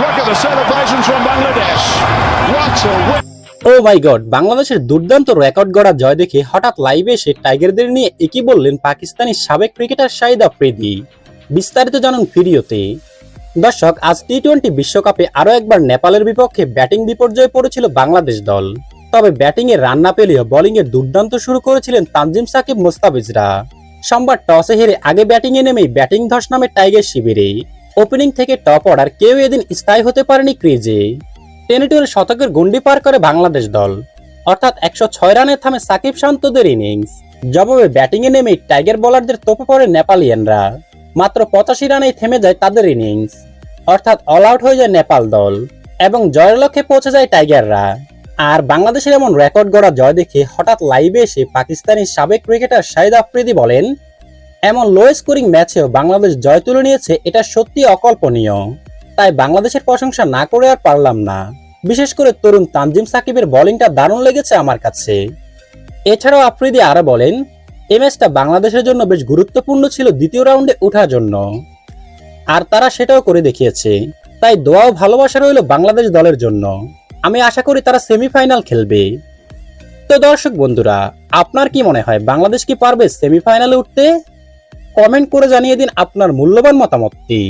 Look at the celebrations from Bangladesh. What a win. Oh my god বাংলাদেশের দুর্দান্ত record গড়া জয় দেখে হঠাৎ লাইভে এসে টাইগারদের নিয়ে একই বললেন পাকিস্তানি সাবেক ক্রিকেটার শাহিদ আফ্রিদি। বিস্তারিত জানুন ভিডিওতে। দর্শক, আজ টি টোয়েন্টি বিশ্বকাপে আরও একবার নেপালের বিপক্ষে ব্যাটিং বিপর্যয়ে পড়েছিল বাংলাদেশ দল। তবে ব্যাটিংয়ে রান না পেলেও বোলিং এ দুর্দান্ত শুরু করেছিলেন তানজিম সাকিব, মোস্তাফিজরা। সোমবার টসে হেরে আগে ব্যাটিংয়ে নেমেই ব্যাটিং ধস নামে টাইগার শিবিরে। ওপেনিং থেকে টপ অর্ডার কেউ এদিন স্থায়ী হতে পারেনি ক্রিজে। টেনে টুনে শতকের গন্ডি পার করে বাংলাদেশ দল। অর্থাৎ একশো ছয় রানে থামে সাকিব শান্তদের ইনিংস জবাবে ব্যাটিংয়ে নেমে টাইগার বোলারদের তোপে পড়ে নেপালিয়ানরা। মাত্র পঁচাশি রানেই থেমে যায় তাদের ইনিংস অর্থাৎ অল আউট হয়ে যায় নেপাল দল। এবং জয়ের লক্ষ্যে পৌঁছে যায় টাইগাররা। আর বাংলাদেশের এমন রেকর্ড গড়া জয় দেখে হঠাৎ লাইভে এসে পাকিস্তানি সাবেক ক্রিকেটার শাহিদ আফ্রিদি বলেন এমন লো স্কোরিং ম্যাচেও বাংলাদেশ জয় তুলে নিয়েছে, এটা সত্যি অকল্পনীয়। তাই বাংলাদেশের প্রশংসা না করে আর পারলাম না। বিশেষ করে তরুণ তানজিম সাকিবের বোলিংটা দারুণ লেগেছে আমার কাছে। এছাড়াও আফ্রিদি আরও বলেন এই ম্যাচটা বাংলাদেশের জন্য বেশ গুরুত্বপূর্ণ ছিল দ্বিতীয় রাউন্ডে ওঠার জন্য। আর তারা সেটাও করে দেখিয়েছে। তাই দোয়া ও ভালোবাসা রইল বাংলাদেশ দলের জন্য। আমি আশা করি তারা সেমিফাইনাল খেলবে। তো দর্শক বন্ধুরা, আপনার কি মনে হয়, বাংলাদেশ কি পারবে সেমিফাইনালে উঠতে? কমেন্ট করে জানিয়ে দিন আপনার মূল্যবান মতামতটি।